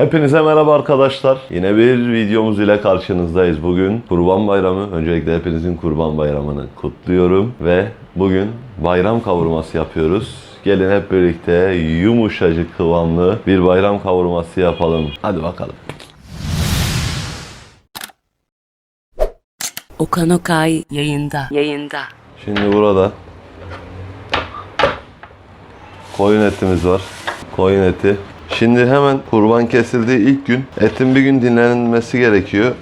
Hepinize merhaba arkadaşlar. Yine bir videomuz ile karşınızdayız. Bugün Kurban Bayramı. Öncelikle hepinizin Kurban Bayramını kutluyorum ve bugün bayram kavurması yapıyoruz. Gelin hep birlikte yumuşacık kıvamlı bir bayram kavurması yapalım. Hadi bakalım. Okan Okay yayında. Yayında. Şimdi burada koyun etimiz var. Koyun eti. Şimdi hemen kurban kesildiği ilk gün etin bir gün dinlenmesi gerekiyor.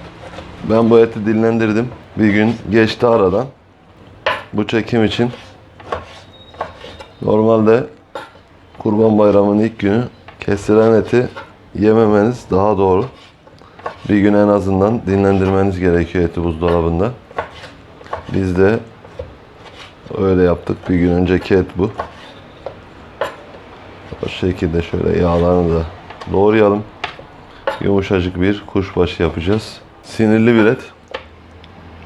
Ben bu eti dinlendirdim. Bir gün geçti aradan. Bu çekim için. Normalde kurban bayramının ilk günü kesilen eti yememeniz daha doğru. Bir gün en azından dinlendirmeniz gerekiyor eti buzdolabında. Biz de Öyle yaptık. Bir gün önceki et bu. Şekilde şöyle yağlarını da doğrayalım. Yumuşacık bir kuşbaşı yapacağız. Sinirli bir et.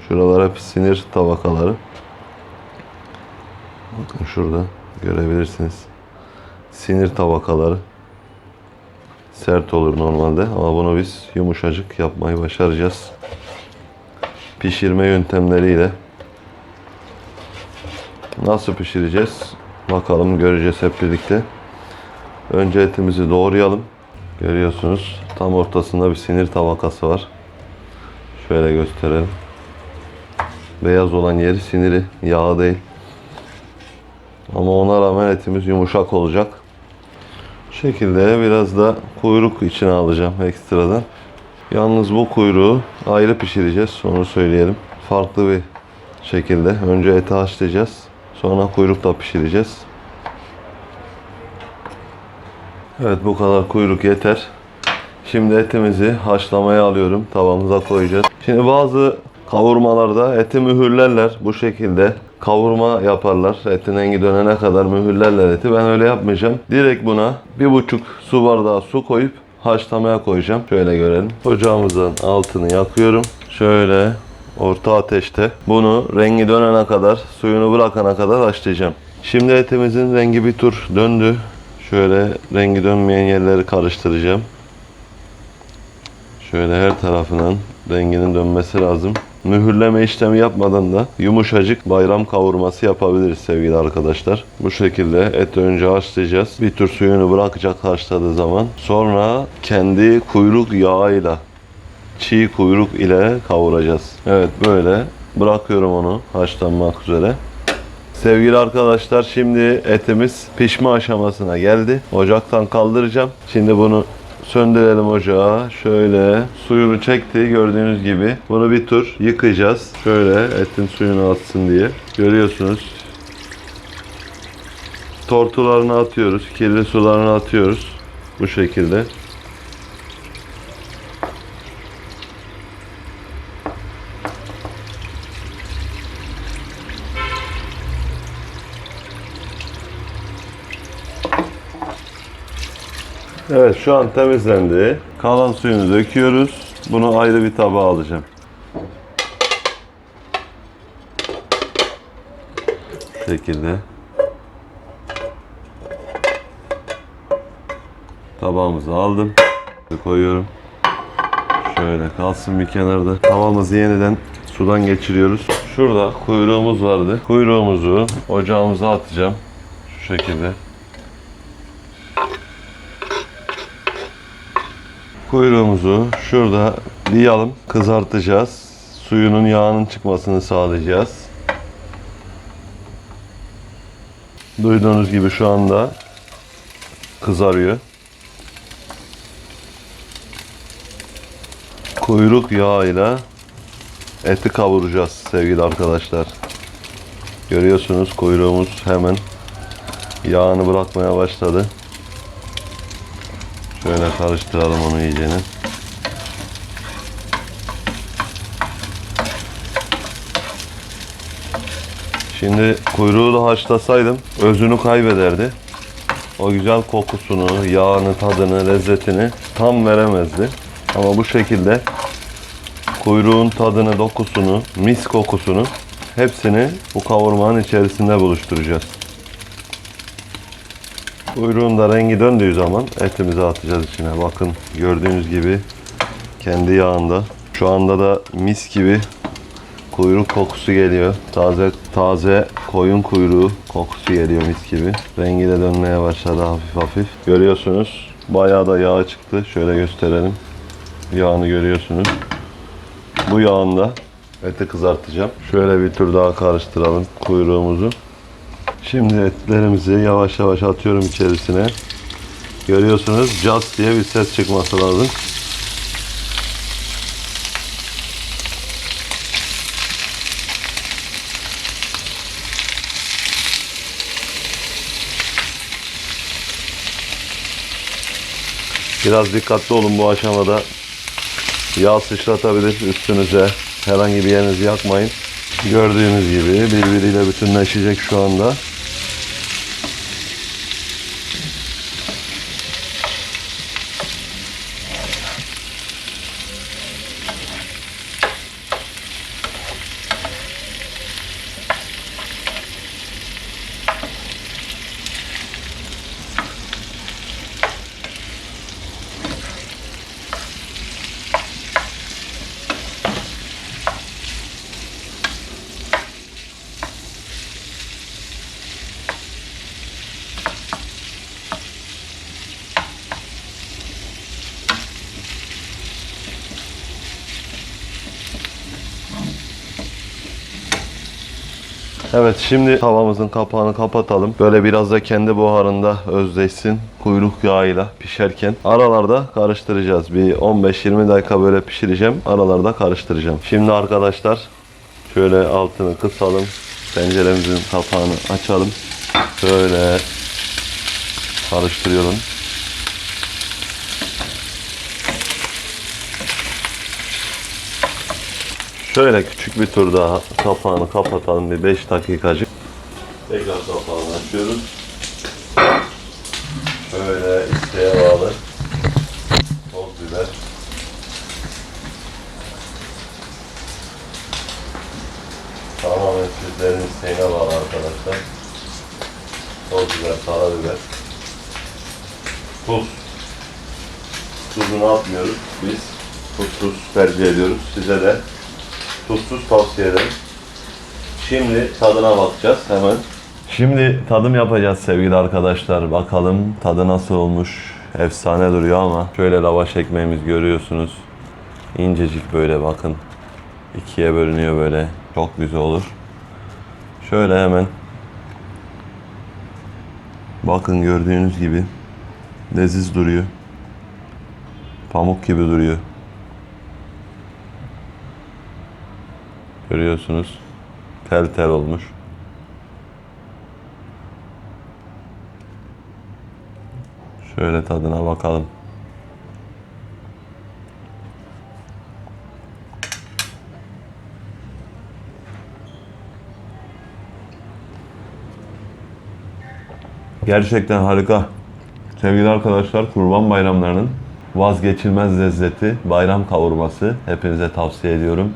Şuralar hep sinir tabakaları. Bakın şurada görebilirsiniz. Sinir tabakaları. Sert olur normalde ama bunu biz yumuşacık yapmayı başaracağız. Pişirme yöntemleriyle Nasıl pişireceğiz? Bakalım göreceğiz hep birlikte. Önce etimizi doğrayalım. Görüyorsunuz tam ortasında bir sinir tabakası var. Şöyle gösterelim. Beyaz olan yeri siniri, yağı değil. Ama ona rağmen etimiz yumuşak olacak. Bu şekilde biraz da kuyruk içine alacağım ekstradan. Yalnız bu kuyruğu ayrı pişireceğiz. Onu söyleyelim. Farklı bir şekilde. Önce eti haşlayacağız. Sonra kuyrukla pişireceğiz. Evet bu kadar kuyruk yeter. Şimdi etimizi haşlamaya alıyorum. Tavamıza koyacağız. Şimdi bazı kavurmalarda eti mühürlerler bu şekilde. Kavurma yaparlar. Etin rengi dönene kadar mühürlerler eti. Ben öyle yapmayacağım. Direkt buna bir buçuk su bardağı su koyup haşlamaya koyacağım. Şöyle görelim. Ocağımızın altını yakıyorum. Şöyle orta ateşte. Bunu rengi dönene kadar, suyunu bırakana kadar haşlayacağım. Şimdi etimizin rengi bir tur döndü. Şöyle rengi dönmeyen yerleri karıştıracağım. Şöyle her tarafından renginin dönmesi lazım. Mühürleme işlemi yapmadan da yumuşacık bayram kavurması yapabiliriz sevgili arkadaşlar. Bu şekilde eti önce haşlayacağız. Bir tur suyunu bırakacak haşladığı zaman. Sonra kendi kuyruk yağıyla çiğ kuyruk ile kavuracağız. Evet böyle bırakıyorum onu haşlanmak üzere. Sevgili arkadaşlar şimdi etimiz pişme aşamasına geldi. Ocaktan kaldıracağım. Şimdi bunu söndürelim ocağa. Şöyle suyunu çekti gördüğünüz gibi. Bunu bir tur yıkayacağız. Şöyle etin suyunu atsın diye. Görüyorsunuz. Tortularını atıyoruz. Kirli sularını atıyoruz. Bu şekilde. Evet şu an temizlendi. Kalan suyunu döküyoruz. Bunu ayrı bir tabağa alacağım. Bu şekilde. Tabağımızı aldım. Koyuyorum. Şöyle kalsın bir kenarda. Tavamızı yeniden sudan geçiriyoruz. Şurada kuyruğumuz vardı. Kuyruğumuzu ocağımıza atacağım. Şu şekilde. Kuyruğumuzu şurada diyalım, kızartacağız. Suyunun yağının çıkmasını sağlayacağız. Duyduğunuz gibi şu anda kızarıyor. Kuyruk yağıyla eti kavuracağız sevgili arkadaşlar. Görüyorsunuz kuyruğumuz hemen yağını bırakmaya başladı. Şöyle karıştıralım onu iyicene. Şimdi kuyruğu da haşlasaydım özünü kaybederdi. O güzel kokusunu, yağını, tadını, lezzetini tam veremezdi. Ama bu şekilde kuyruğun tadını, dokusunu, mis kokusunu hepsini bu kavurmanın içerisinde buluşturacağız. Kuyruğun da rengi döndüğü zaman etimizi atacağız içine. Bakın gördüğünüz gibi kendi yağında. Şu anda da mis gibi kuyruk kokusu geliyor. Taze taze koyun kuyruğu kokusu geliyor mis gibi. Rengi de dönmeye başladı hafif hafif. Görüyorsunuz bayağı da yağ çıktı. Şöyle gösterelim. Yağını görüyorsunuz. Bu yağında eti kızartacağım. Şöyle bir tur daha karıştıralım kuyruğumuzu. Şimdi etlerimizi yavaş yavaş atıyorum içerisine. Görüyorsunuz cas diye bir ses çıkması lazım. Biraz dikkatli olun bu aşamada. Yağ sıçratabilir üstünüze. Herhangi bir yerinizi yakmayın. Gördüğünüz gibi birbiriyle bütünleşecek şu anda. Evet şimdi tavamızın kapağını kapatalım. Böyle biraz da kendi buharında özleşsin. Kuyruk yağıyla pişerken aralarda karıştıracağız. Bir 15-20 dakika böyle pişireceğim. Aralarda karıştıracağım. Şimdi arkadaşlar şöyle altını kısalım. Tenceremizin kapağını açalım. Böyle karıştırıyorum. Şöyle küçük bir tur daha kapağını kapatalım bir 5 dakikacık. Tekrar kapağını açıyoruz. Şöyle isteğe bağlı. Toz biber. Tamamen sizlerin isteğine bağlı arkadaşlar. Toz biber, karabiber. Tuz. Tuzunu atmıyoruz biz. Tuzsuz tercih ediyoruz. Size de tuzsuz tavsiye ederim. Şimdi tadına bakacağız hemen. Şimdi tadım yapacağız sevgili arkadaşlar. Bakalım tadı nasıl olmuş. Efsane duruyor ama şöyle lavaş ekmeğimiz görüyorsunuz. İncecik böyle bakın. ikiye bölünüyor böyle. Çok güzel olur. Şöyle hemen bakın gördüğünüz gibi leziz duruyor. Pamuk gibi duruyor. Görüyorsunuz. Tel tel olmuş. Şöyle tadına bakalım. Gerçekten harika. Sevgili arkadaşlar, Kurban Bayramlarının vazgeçilmez lezzeti bayram kavurması hepinize tavsiye ediyorum.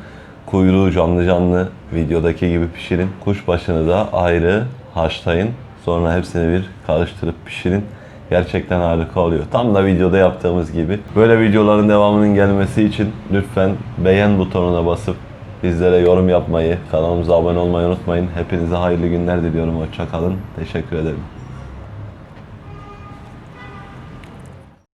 Kuyruğu canlı canlı videodaki gibi pişirin. Kuşbaşını da ayrı haşlayın. Sonra hepsini bir karıştırıp pişirin. Gerçekten harika oluyor. Tam da videoda yaptığımız gibi. Böyle videoların devamının gelmesi için lütfen beğen butonuna basıp bizlere yorum yapmayı, kanalımıza abone olmayı unutmayın. Hepinize hayırlı günler diliyorum. Hoşça kalın. Teşekkür ederim.